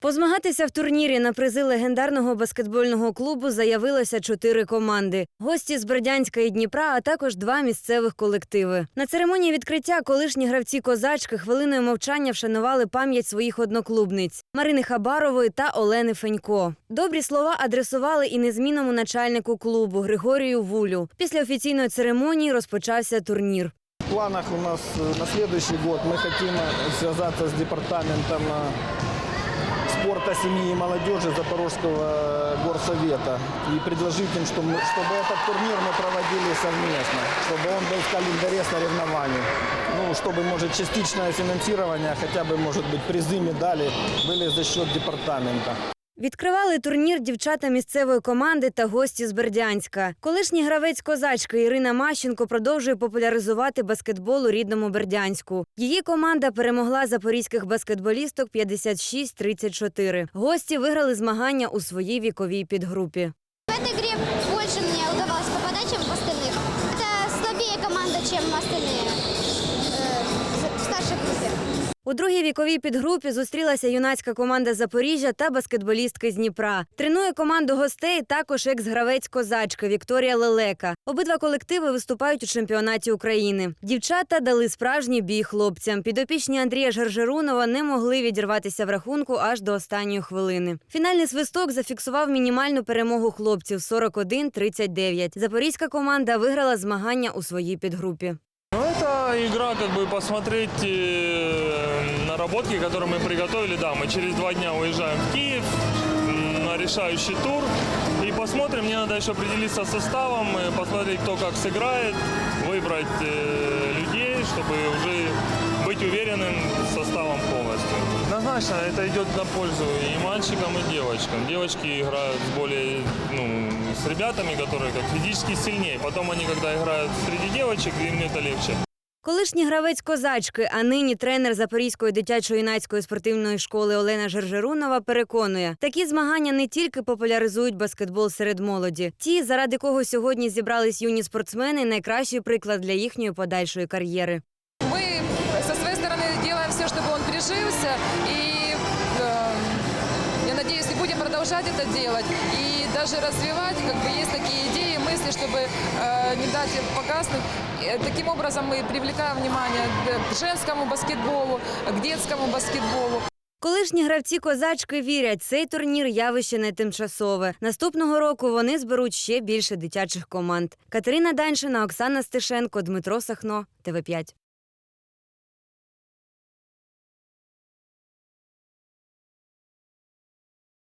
Позмагатися в турнірі на призи легендарного баскетбольного клубу заявилося чотири команди: гості з Бердянська і Дніпра, а також два місцевих колективи. На церемонії відкриття колишні гравці козачки хвилиною мовчання вшанували пам'ять своїх одноклубниць Марини Хабарової та Олени Фенько. Добрі слова адресували і незмінному начальнику клубу Григорію Вулю. Після офіційної церемонії розпочався турнір. В планах у нас э, на следующий год мы хотим э, связаться с департаментом э, спорта, семьи и молодежи Запорожского э, горсовета и предложить им, чтобы, мы- чтобы этот турнир мы проводили совместно, чтобы он был в календаре соревнований. Ну, чтобы, может, частичное финансирование, хотя бы, может быть, призы, медали были за счет департамента. Відкривали турнір дівчата місцевої команди та гості з Бердянська. Колишній гравець козачки Ірина Мащенко продовжує популяризувати баскетбол у рідному Бердянську. Її команда перемогла запорізьких баскетболісток 56-34. Гості виграли змагання у своїй віковій підгрупі. В этой игре больше мне удавалось попадать, чем в остальных. Это слабее команда, чем остальные э, в старшей группе. У другій віковій підгрупі зустрілася юнацька команда Запоріжжя та баскетболістки з Дніпра. Тренує команду гостей також екс-гравець козачки Вікторія Лелека. Обидва колективи виступають у чемпіонаті України. Дівчата дали справжній бій хлопцям. Підопічні Андрія Жаржерунова не могли відірватися в рахунку аж до останньої хвилини. Фінальний свисток зафіксував мінімальну перемогу хлопців 41-39. Запорізька команда виграла змагання у своїй підгрупі. Ну, это игра, как бы посмотреть э, наработки, которые мы приготовили. Да, мы через два дня уезжаем в Киев на решающий тур. И посмотрим, мне надо еще определиться с составом, посмотреть, кто как сыграет, выбрать э, людей, чтобы уже быть уверенным составом полностью. Однозначно, это идет на пользу и мальчикам, и девочкам. Девочки играют с более, ну, с ребятами, которые как физически сильнее. Потом они, когда играют среди девочек, им это легче. Колишній гравець козачки, а нині тренер Запорізької дитячо-юнацької спортивної школи Олена Жержерунова переконує, такі змагання не тільки популяризують баскетбол серед молоді. Ті, заради кого сьогодні зібрались юні спортсмени, найкращий приклад для їхньої подальшої кар'єри. будем продолжать это делать. И даже развивать, как бы есть такие идеи, мысли, чтобы э, не дать им погаснуть. Э, Таким образом мы привлекаем внимание к женскому баскетболу, к детскому баскетболу. Колишні гравці козачки вірять, цей турнір явище не тимчасове. Наступного року вони зберуть ще більше дитячих команд. Катерина Даньшина, Оксана Стешенко, Дмитро Сахно, ТВ 5